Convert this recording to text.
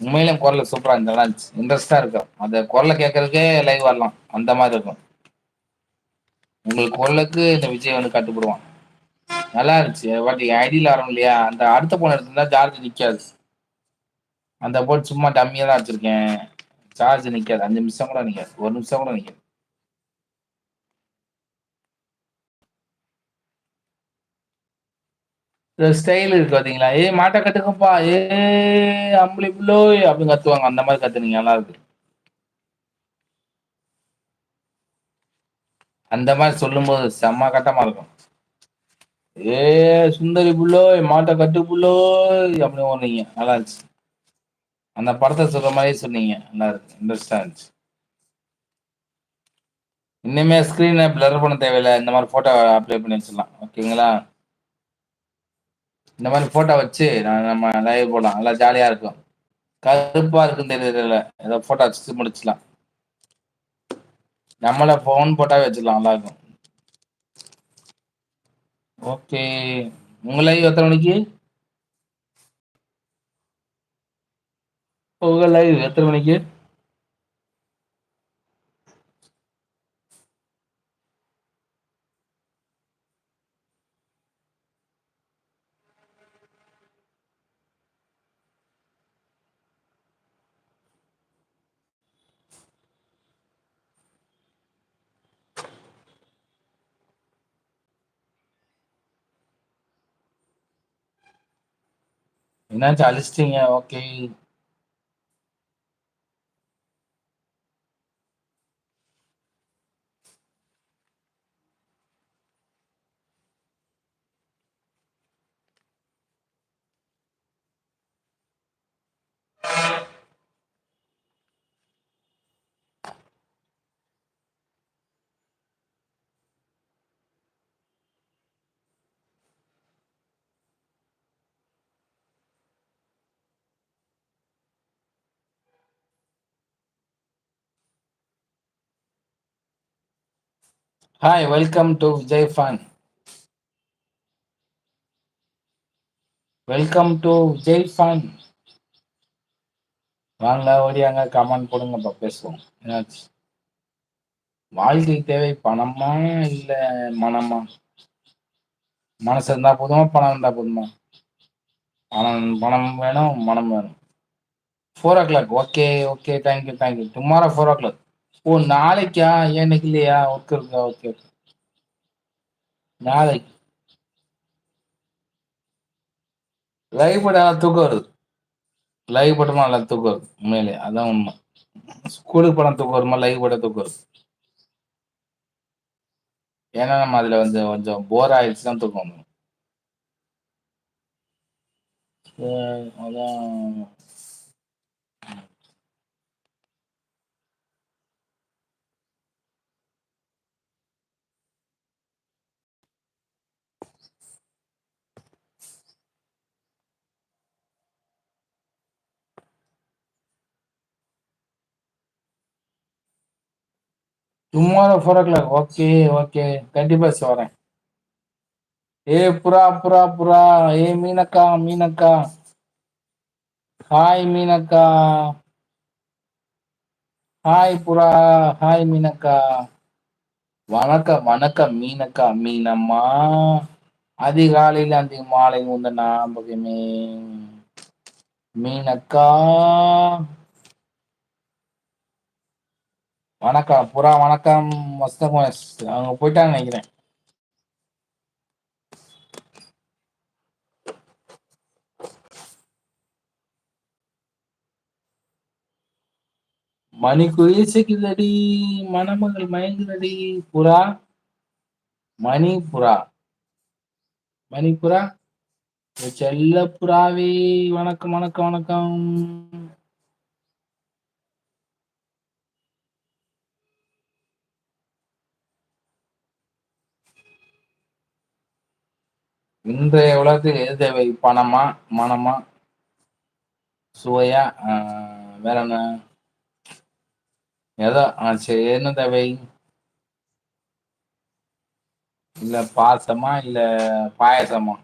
உண்மையிலும் குரல் சூப்பரா இருந்துச்சு. இன்ட்ரெஸ்டா இருக்கும். அந்த குரல கேட்கறதுக்கே லைவ் வரலாம் அந்த மாதிரி இருக்கும். உங்களுக்கு குரலுக்கு இந்த விஜய் வந்து கட்டுப்படுவான். நல்லா இருந்துச்சு. பாட்டி ஐடியில் வரும் இல்லையா? அந்த அடுத்த போன எடுத்துருந்தா சார்ஜ் நிற்காது அந்த போன் சும்மா டம்மியாக தான் வச்சுருக்கேன். சார்ஜ் நிற்காது அஞ்சு நிமிஷம் கூட நிற்காது ஒரு நிமிஷம் கூட நிற்காது ஸ்டைல் இருக்கு பாத்தீங்களா? ஏ மாட்டை கத்துக்கப்பா ஏ அம்பளி புள்ளோ. அப்படின்னு கத்துவாங்க. அந்த மாதிரி கத்துனீங்க. நல்லா இருக்கு. அந்த மாதிரி சொல்லும் போது செம்ம கட்டமா இருக்கும். ஏ சுந்தரி புள்ளோ மாட்டை கட்டு புல்லோய் அப்படின்னு ஓடுனீங்க. நல்லா இருந்துச்சு. அந்த படத்தை சொல்ற மாதிரி சொன்னீங்க. நல்லா இருக்கு. இன்ட்ரெஸ்டா இருந்துச்சு. இன்னுமே ஸ்கிரீனை பிளர் பண்ண தேவையில்ல. இந்த மாதிரி போட்டோ அப்ளை பண்ணி வச்சிடலாம். ஓகேங்களா இந்த மாதிரி போட்டோ வச்சு நம்ம லைவ் போடலாம். நல்லா ஜாலியா இருக்கும். கருப்பா இருக்குன்னு தெரியல ஏதோ போட்டோ வச்சு முடிச்சலாம் நம்மள ஃபோன் போட்டாவே வச்சிடலாம். நல்லா இருக்கும். ஓகே உங்க லைவ் எத்தனை மணிக்கு? உங்க லைவ் எத்தனை மணிக்கு? என்னாச்சு அழிச்சிட்டீங்க okay hi welcome to Vijay fan welcome to Vijay fan வாங்க ஓடியாங்க கமெண்ட் போடுங்கப்பா பேசுவோம். என்னாச்சு? வாழ்க்கைக்கு தேவை பணமா இல்ல மனமா? மனசு இருந்தா போதுமா பணம் இருந்தா போதுமா? பணம் பணம் வேணும் மனம் வேணும். Four o'clock okay okay thank you thank you tomorrow four o'clock ஓ நாளைக்கா ஏ இன்னைக்கு இல்லையா? ஒர்க் இருக்கா ஓகே நாளைக்கு. லைவ் போட்டா தூக்க வருது. லைவ் போட்டோமா நல்லா தூக்கம் வருது. உண்மையிலே அதான் உண்மை. ஸ்கூலுக்கு படம் தூக்க வருமா? லைவ் போட்டா தூக்கம் வருது ஏன்னா நம்ம அதுல வந்து கொஞ்சம் போர் ஆயிடுச்சு தான் தூக்கம் வந்துடும் அதான் tomorrow four o'clock okay okay கண்டிப்பா சிஸ்டர் வரேன். ஏ புறா புறா புறா. ஏ மீனக்கா மீனக்கா. ஹாய் மீனக்கா. ஹாய் புறா. ஹாய் மீனக்கா. வணக்கம் வணக்கம் மீனக்கா மீனம்மா. அதிகாலையில் அந்த மாலை உந்த நாம்பகமே மீனக்கா. வணக்கம் புறா வணக்கம் மஸ்தக அவங்க போயிட்டாங்கன்னு நினைக்கிறேன். மணி இசைக்குதடி மணமகள் மயங்குதடி புறா. மணி புறா. மணி புறா. செல்ல புறாவே வணக்கம் வணக்கம் வணக்கம். இன்றைய உலகத்தில் எது தேவை? பணமா மனமா? சுவையா? வேற என்ன? ஏதோ சரி என்ன தேவை? இல்ல பாசமா இல்ல பாயசமா?